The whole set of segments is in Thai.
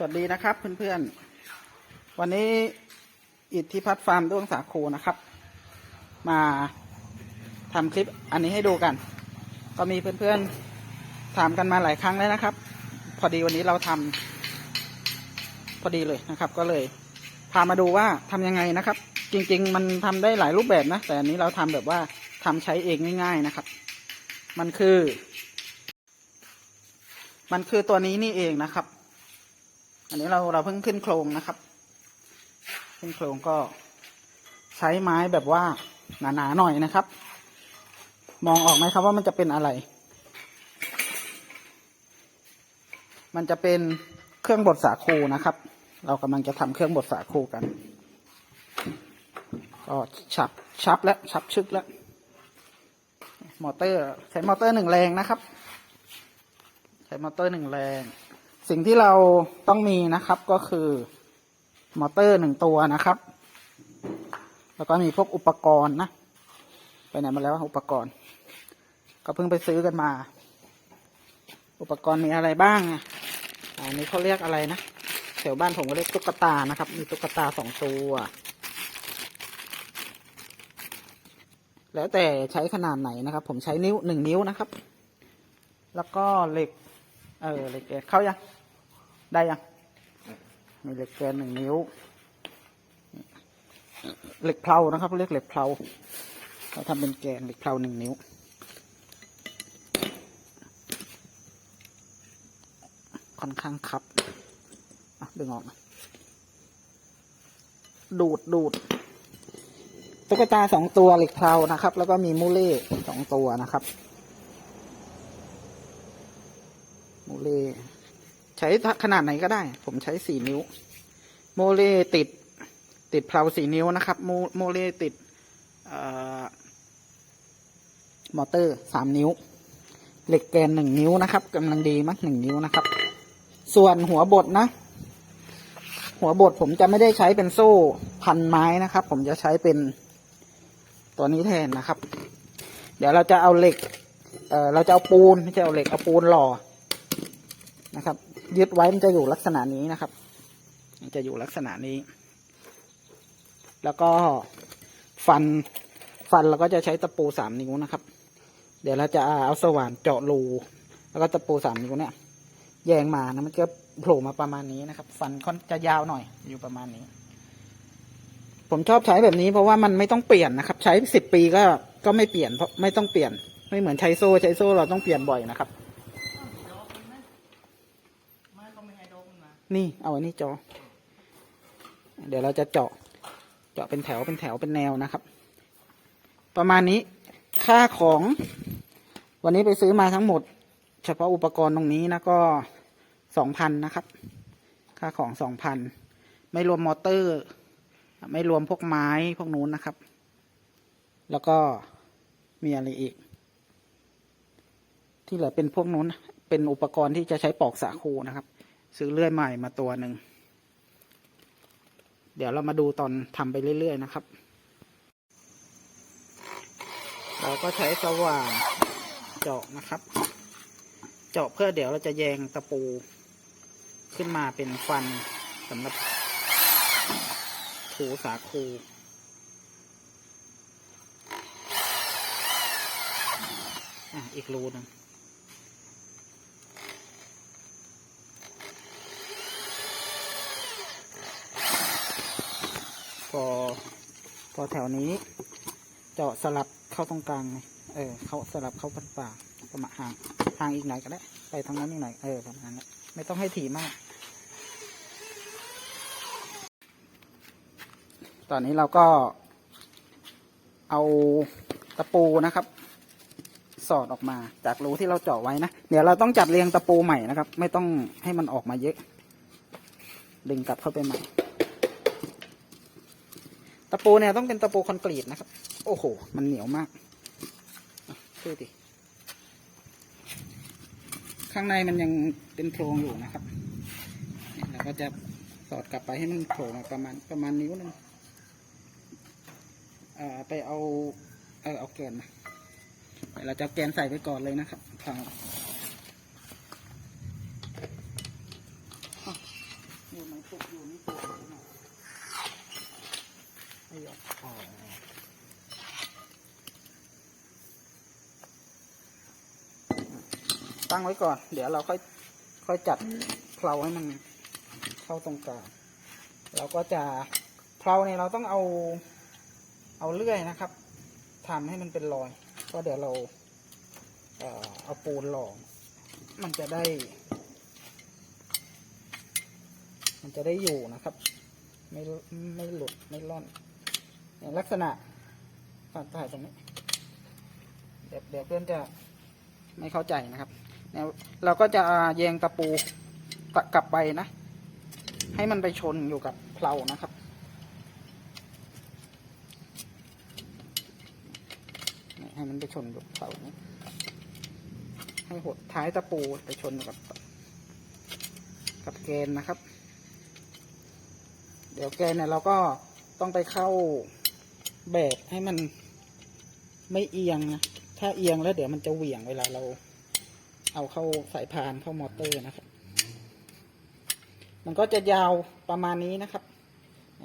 สวัสดีนะครับเพื่อนๆ วันนี้อิทธิพัฒน์ฟาร์มด้วงสาคูนะครับ มาทำคลิปอันนี้ให้ดูกัน ก็มีเพื่อนๆถามกันมาหลายครั้งแล้วนะครับ พอดีวันนี้เราทำพอดีเลยนะครับ ก็เลยพามาดูว่าทำยังไงนะครับ จริง ๆ มันทำได้หลายรูปแบบนะ แต่อันนี้เราทำแบบว่าทำใช้เองง่าย ๆนะครับ มันคือ มันคือตัวนี้นี่เองนะครับ อันนี้เราเราเพิ่งขึ้นโครงนะครับ ขึ้นโครงก็ใช้ไม้แบบว่าหนาๆหน่อยนะครับ มองออกไหมครับว่ามันจะเป็นอะไร มันจะเป็นเครื่องบดสาคูนะครับ เรากำลังจะทำเครื่องบดสาคูกัน ก็ฉับชับแล้วชับชึกแล้วมอเตอร์ ใช้มอเตอร์หนึ่งแรงนะครับ ใช้มอเตอร์หนึ่งแรง สิ่งที่เราต้องมีนะครับก็คือมอเตอร์หนึ่งตัวนะครับ แล้วก็มีพวกอุปกรณ์นะไปไหนมาแล้วอุปกรณ์ ก็เพิ่งไปซื้อกันมา อุปกรณ์มีอะไรบ้างอะอันนี้เขาเรียกอะไรนะแถวบ้านผมก็เรียกตุ๊กตานะครับ มีตุ๊กตาสองตัว แล้วแต่ใช้ขนาดไหนนะครับ ผมใช้นิ้วหนึ่งนิ้วนะครับ แล้วก็เหล็ก เออเหล็กเข้ายัง ได้ยังมีเหล็กแกนหนึ่งนิ้ว เหล็กเพลานะครับเรียกเหล็กเพลาเราทำเป็นแกนเหล็กเพลาหนึ่งนิ้ว ค่อนข้างคับดึงออกมาดูดดูดตุ๊กตาสองตัวเหล็กเพลานะครับ แล้วก็มีมูเล่สองตัวนะครับ มูเล่ ใช้ขนาดไหนก็ได้ ผมใช้สี่นิ้ว โมเลติด ติดเพลาสี่นิ้วนะครับ โมโมเลติดออมอเตอร์สามนิ้ว เหล็กแกนหนึ่งนิ้วนะครับกำลังดีมั้งหนึ่งนิ้วนะครับ ส่วนหัวบดนะ หัวบดผมจะไม่ได้ใช้เป็นโซ่พันไม้นะครับ ผมจะใช้เป็นตัวนี้แทนนะครับ เดี๋ยวเราจะเอาเหล็กเเราจะเอาปูนไม่ใช่เอาเหล็กเอาปูนหล่อนะครับ ยึดไว้มันจะอยู่ลักษณะนี้นะครับ มันจะอยู่ลักษณะนี้ แล้วก็ฟันฟันเราก็จะใช้ตะปูสามนิ้วนะครับ เดี๋ยวเราจะเอาสว่านเจาะรูแล้วก็ตะปูสามนิ้วเนี่ย แยงมานะมันจะโผล่มาประมาณนี้นะครับ ฟันค่อนจะยาวหน่อยอยู่ประมาณนี้ ผมชอบใช้แบบนี้เพราะว่ามันไม่ต้องเปลี่ยนนะครับ ใช้สิบปีก็ก็ไม่เปลี่ยนเพราะไม่ต้องเปลี่ยน ไม่เหมือนใช้โซ่ใช้โซ่เราต้องเปลี่ยนบ่อยนะครับ นี่เอาอันนี้จอ เดี๋ยวเราจะเจาะ เจาะเป็นแถวเป็นแถวเป็นแนวนะครับ ประมาณนี้ค่าของ วันนี้ไปซื้อมาทั้งหมด เฉพาะอุปกรณ์ตรงนี้นะก็สองพันนะครับ ค่าของสองพันไม่รวมมอเตอร์ ไม่รวมพวกไม้พวกนู้นนะครับ แล้วก็มีอะไรอีก ที่เหลือเป็นพวกนู้น เป็นอุปกรณ์ที่จะใช้ปอกสาคูนะครับ ซื้อเลื่อยใหม่มาตัวหนึ่ง เดี๋ยวเรามาดูตอนทำไปเรื่อย ๆ นะครับ เราก็ใช้สว่านเจาะนะครับ เจาะเพื่อเดี๋ยวเราจะแยงตะปูขึ้นมาเป็นฟันสำหรับถูสาคูอะอีกรูหนึ่ง อพอแถวนี้ เจาะสลับเข้าตรงกลางเออเขาสลับเข้าปันปาประมาณห่างห่างอีกหน่อยก็ได้ ไปทางนั้นอีกหน่อยเออประมาณนั้นไม่ต้องให้ถี่มาก ตอนนี้เราก็ เอาตะปูนะครับ สอดออกมาจากรูที่เราเจาะไว้นะเดี๋ยวเราต้องจัดเรียงตะปูใหม่นะครับ ไม่ต้องให้มันออกมาเยอะ ดึงกลับเข้าไปใหม่ ตะปูเนี่ยต้องเป็นตะปูคอนกรีตนะครับ โอ้โห มันเหนียวมากดูดิข้างในมันยังเป็นโครงอยู่นะครับเราก็จะสอดกลับไปให้มันโผล่มาประมาณประมาณนิ้วนึงเอ่อไปเอาเออเอาแกนมาเราจะแกนใส่ไปก่อนเลยนะครับฟังอยู่ในตุกอยู่ในตุก ไม่ยอมออตั้งไว้ก่อน เดี๋ยวเราค่อยค่อยจัดเพลาให้มันเข้าตรงกลางเราก็จะเพลาเนี่ยเราต้องเอาเอาเลื่อยนะครับทำให้มันเป็นรอย ก็เดี๋ยวเราเอาปูนหลอมมันจะได้ มันจะได้อยู่นะครับ ไม่ไม่หลุดไม่ล่อน อย่างลักษณะฝั่งถ่ายตรงนี้เดี๋ยวเดี๋ยวเพื่อนจะไม่เข้าใจนะครับเนี่ยเราก็จะแยงตะปูกลับกลับไปนะ ให้มันไปชนอยู่กับเพลานะครับ ให้มันไปชนกับเพลานี้ให้หดท้ายตะปูไปชนกับ กับเกณฑ์นะครับ เดี๋ยวแกนเนี่ยเราก็ต้องไปเข้า แบบให้มันไม่เอียงนะ ถ้าเอียงแล้วเดี๋ยวมันจะเหวี่ยงเวลาเรา เอาเข้าสายพานเข้ามอเตอร์นะครับ มันก็จะยาวประมาณนี้นะครับ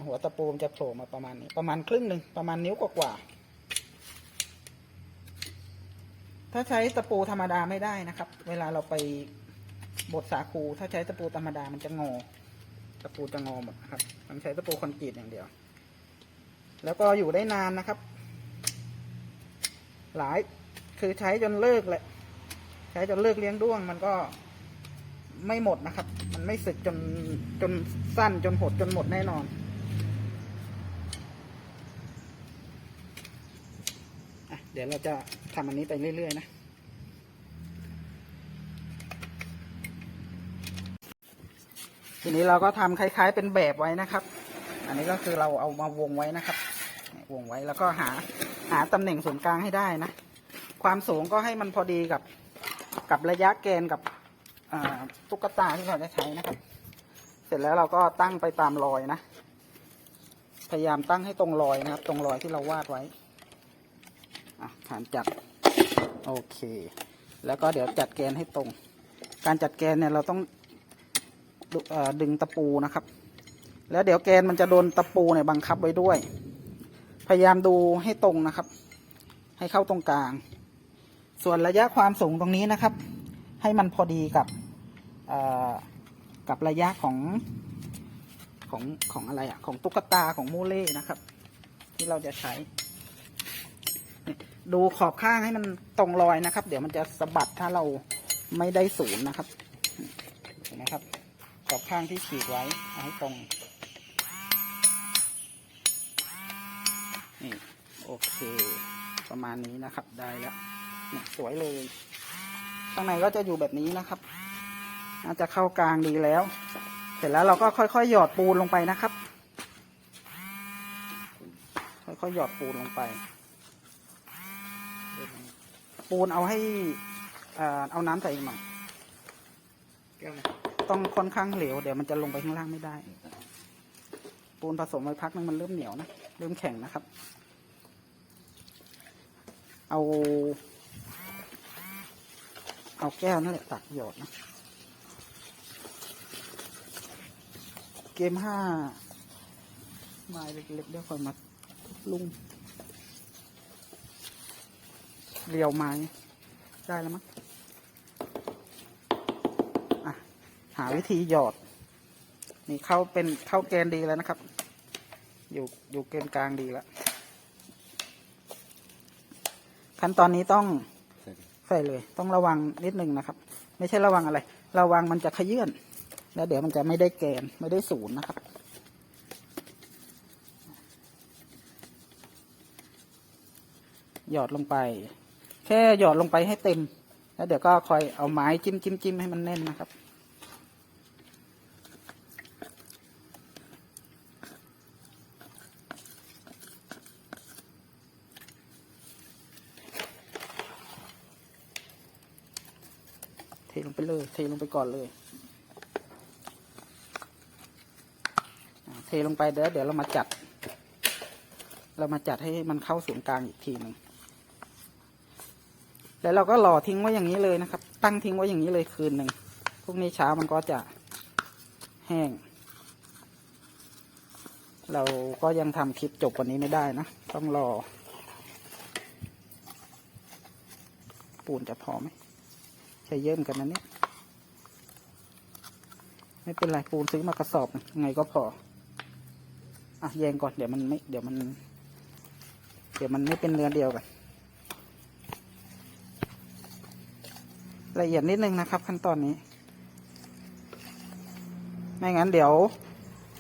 หัวตะปูมันจะโผล่มาประมาณนี้ ประมาณครึ่งหนึ่งประมาณนิ้วกว่าๆถ้าใช้ตะปูธรรมดาไม่ได้นะครับ เวลาเราไปบดสาคู ถ้าใช้ตะปูธรรมดามันจะงอ ตะปูจะงอหมดนะครับต้องใช้ตะปูคอนกรีตอย่างเดียว แล้วก็อยู่ได้นานนะครับ หลายคือใช้จนเลิกแหละใช้จนเลิกเลี้ยงด้วง มันก็ไม่หมดนะครับ มันไม่สึกจนจนสั้นจนหดจนหมดแน่นอน เดี๋ยวเราจะทำอันนี้ไปเรื่อย ๆ นะทีนี้เราก็ทำคล้าย ๆ เป็นแบบไว้นะครับ อันนี้ก็คือเราเอามาวงไว้นะครับ วงไว้แล้วก็หาหาตำแหน่งศูนย์กลางให้ได้นะ ความสูงก็ให้มันพอดีกับกับระยะแกนกับตุ๊กตาที่เราจะใช้นะครับ เสร็จแล้วเราก็ตั้งไปตามรอยนะ พยายามตั้งให้ตรงรอยนะครับ ตรงรอยที่เราวาดไว้อะฐานจัดโอเค แล้วก็เดี๋ยวจัดแกนให้ตรง การจัดแกนเนี่ยเราต้องดึเอ่อดึงตะปูนะครับ แล้วเดี๋ยวแกนมันจะโดนตะปูเนี่ยบังคับไว้ด้วย พยายามดูให้ตรงนะครับ ให้เข้าตรงกลาง ส่วนระยะความสูงตรงนี้นะครับ ให้มันพอดีกับกับระยะของของของอะไรอะของตุ๊กตาของมูเล่นะครับ ที่เราจะใช้ ดูขอบข้างให้มันตรงรอยนะครับ เดี๋ยวมันจะสะบัดถ้าเราไม่ได้ศูนย์นะครับเห็นไหมครับขอบข้างที่ขีดไว้ให้ตรง นี่โอเค ประมาณนี้นะครับได้แล้วเนี่ยสวยเลยข้างในก็จะอยู่แบบนี้นะครับ น่าจะเข้ากลางดีแล้ว เสร็จแล้วเราก็ค่อยๆหยอดปูนลงไปนะครับ ค่อยๆหยอดปูนลงไป ปูนเอาให้เอ่อเอาน้ำใส่อีกหน่อยแก้วนะต้องค่อนข้างเหลว เดี๋ยวมันจะลงไปข้างล่างไม่ได้ ปูนผสมไว้พักนึงมันเริ่มเหนียวนะ เริ่มแข็งนะครับ เอา เอาแก้วนั่นแหละตักหยอดนะ เกมห้าไม้เล็กๆเดี๋ยวค่อยมาลุงเรียวไม้ได้แล้วมั้งอะหาวิธีหยอด นี่เข้าเป็นเข้าแกนดีแล้วนะครับ อยู่อยู่เกณฑ์กลางดีล้วขั้นตอนนี้ต้องใส่ดิใส่เลย ต้องระวังนิดนึงนะครับ ไม่ใช่ระวังอะไร ระวังมันจะขยื่นแล้วเดี๋ยวมันจะไม่ได้แกนไม่ได้ศูนย์นะครับหยอดลงไป แค่หยอดลงไปให้เต็ม แล้วเดี๋ยวก็คอยเอาไม้จิ้มจิ้มจิ้มให้มันแน่นนะครับ ลงไปเลย เทลงไปก่อนเลยเทลงไปเดี๋ยวเดี๋ยวเรามาจัด เรามาจัดให้มันเข้าศูนย์กลางอีกทีหนึ่งแล้วเราก็หล่อทิ้งไว้อย่างนี้เลยนะครับ ตั้งทิ้งไว้อย่างนี้เลยคืนหนึ่งพรุ่งนี้เช้ามันก็จะแห้ง เราก็ยังทำคลิปจบวันนี้ไม่ได้นะ ต้องรอ ปูนจะพอไหม โอเคช้เยิ่มกันนะเนี่ยไม่เป็นไรปูนซื้อมากระสอบหนึ่งไงก็พออะแยงก่อนเดี๋ยวมันไม่ เดี๋ยวมัน เดี๋ยวมันไม่เป็นเนื้อเดียวกันละเอียดนิดนึงนะครับ ขั้นตอนนี้ ไม่งั้นเดี๋ยว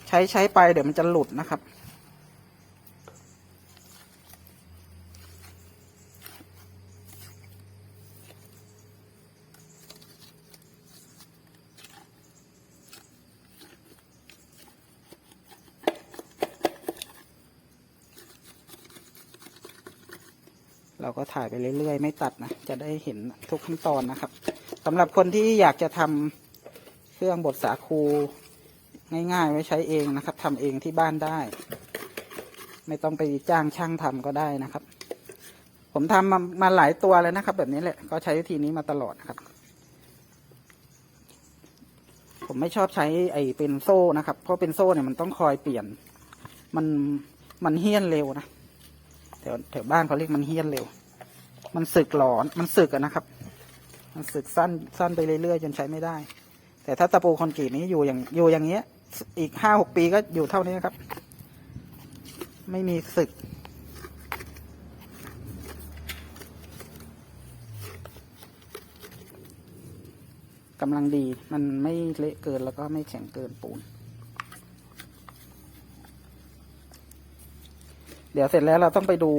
ใช้ใช้ไปเดี๋ยวมันจะหลุดนะครับ เราก็ถ่าย ไปเรื่อยๆ ไม่ตัดนะ จะได้เห็นทุกขั้นตอนนะครับสำหรับคนที่อยากจะทำเครื่องบดสาคูง่ายๆ ไว้ใช้เองนะครับทำเองที่บ้านได้ ไม่ต้องไปจ้างช่างทำก็ได้นะครับ ผมทำมามาหลายตัวเลยนะครับ แบบนี้แหละก็ใช้วิธีนี้มาตลอดนะครับ ผมไม่ชอบใช้ไอ้เป็นโซ่นะครับ เพราะเป็นโซ่เนี่ยมันต้องคอยเปลี่ยน มันมันเฮี้ยนเร็วนะแถวแถวบ้านเขาเรียกมันเฮี้ยนเร็ว มันสึกหลอนมันสึกนะครับ มันสึกสั้นสั้นไปเรื่อยๆจนใช้ไม่ได้ แต่ถ้าตะปูคอนกรีตนี้อยู่อย่างอยู่อย่างเงี้ย อีกห้าหกปีก็อยู่เท่านี้ครับ ไม่มีสึกกำลังดีมันไม่เละเกินแล้วก็ไม่แข็งเกินปูน เดี๋ยวเสร็จแล้วเราต้องไปดู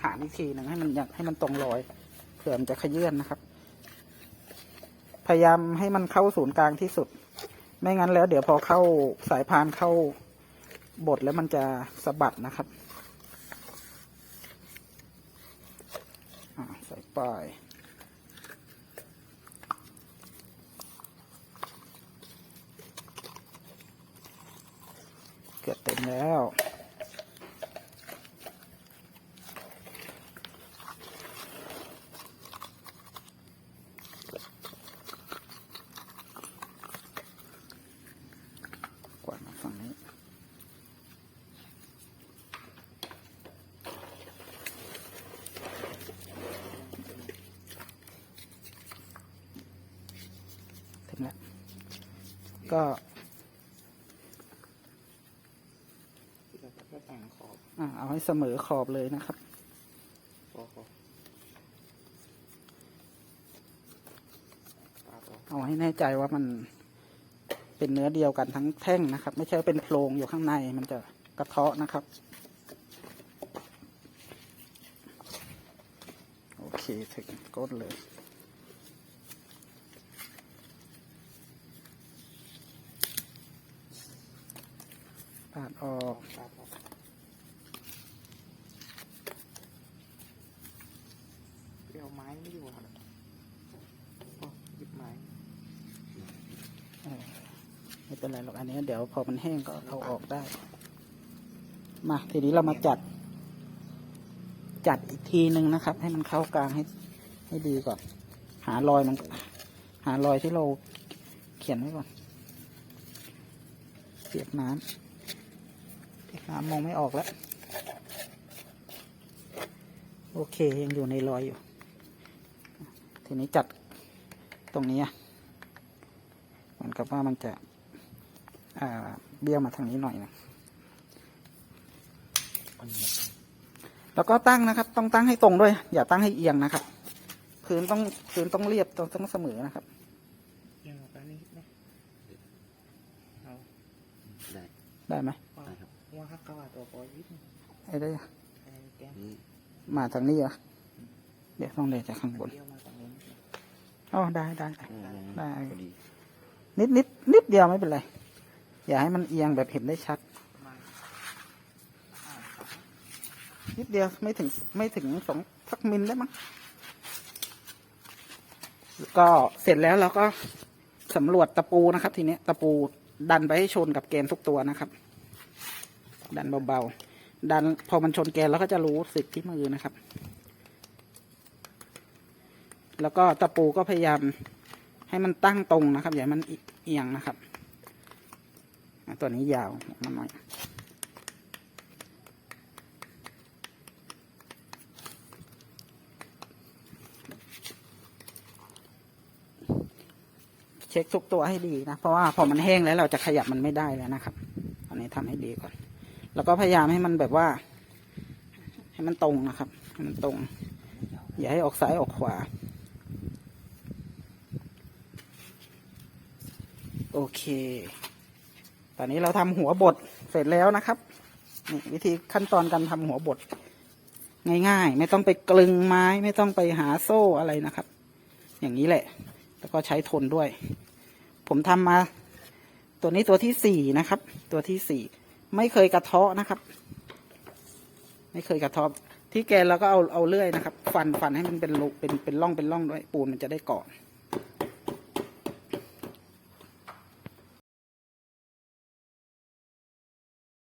ฐานอีกทีหนึ่งให้มันให้มันตรงรอยเผื่อมันจะขยื่นนะครับ พยายามให้มันเข้าศูนย์กลางที่สุด ไม่งั้นแล้ว เดี๋ยวพอเข้าสายพานเข้าบทแล้วมันจะสะบัดนะครับใส่ป้ายเกือบเต็มแล้ว กวาดมาฝั่งนี้ ถึงแล้ว ก็ ก็แต่งขอบอ่าเอาให้เสมอขอบเลยนะครับพอพอตาต่อเอาให้แน่ใจว่ามันเป็นเนื้อเดียวกันทั้งแท่งนะครับ ไม่ใช่ว่าเป็นโพรงอยู่ข้างในมันจะกระเทาะนะครับ โอเคถึงก้นเลย ปาดออกตาต่อเดี๋ยวไม้ไม่อยู่ครับหยิบไม้ไม่เป็นไรหรอกอันนี้เดี๋ยวพอมันแห้งก็เอาออกได้ มา ทีนี้เรามาจัด จัดอีกทีหนึ่งนะครับ ให้มันเข้ากลางให้ ให้ดีก่อน หารอยมัน หารอยที่เราเขียนไว้ก่อนเปียกน้ำ น้ำมองไม่ออกแล้ว โอเคยังอยู่ในรอยอยู่ ทีนี้จัดตรงนี้อะเหมือนกับว่ามันจะอ่าเบี้ยวมาทางนี้หน่อยนะอันนี้แล้วก็ตั้งนะครับ ต้องตั้งให้ตรงด้วย อย่าตั้งให้เอียงนะครับ พื้นต้องพื้นต้องเรียบต้องต้องเสมอนะครับยังเอาไปนี่นะเอาได้ได้ไหม กกาวาตัวปอยยิบนึงไอ้ได้ไอ้แก้มนี่มาทางนี้เหรอเดี๋ยวต้องเดินจากข้างบนเดี่ยวมาตรงนี้อ๋อได้ได้ได้ได้ได้พอดีนิดนิดนิดเดียวไม่เป็นไร อย่าให้มันเอียงแบบเห็นได้ชัดมาอ่านิดเดียวไม่ถึงไม่ถึงสองสักมิลได้มั้งก็เสร็จแล้วเราก็สำรวจตะปูนะครับ ทีเนี้ยตะปูดันไปให้ชนกับแกนทุกตัวนะครับ ดันเบาๆ ดันพอมันชนแกนแล้วก็จะรู้สึกที่มือนะครับ แล้วก็ตะปูก็พยายามให้มันตั้งตรงนะครับ อย่าให้มันเอียงนะครับ ตัวนี้ยาวมาหน่อยเช็คทุกตัวให้ดีนะ เพราะว่าพอมันแห้งแล้วเราจะขยับมันไม่ได้แล้วนะครับ อันนี้ทำให้ดีก่อน แล้วก็พยายามให้มันแบบว่า ให้มันตรงนะครับให้มันตรง อย่าให้ออกซ้ายออกขวา โอเค ตอนนี้เราทำหัวบดเสร็จแล้วนะครับนี่วิธีขั้นตอนการทำหัวบดง่ายๆ ไม่ต้องไปกลึงไม้ไม่ต้องไปหาโซ่อะไรนะครับ อย่างนี้แหละ แล้วก็ใช้ทนด้วย ผมทำมา ตัวนี้ตัวที่สี่นะครับ ตัวที่สี่ ไม่เคยกระเทาะนะครับ ไม่เคยกระเทาะที่แกนเราก็เอาเอาเลื่อยนะครับ ฟันฟันให้มันเป็นรูเป็นเป็นร่องเป็นร่องด้วยปูนมันจะได้เกาะ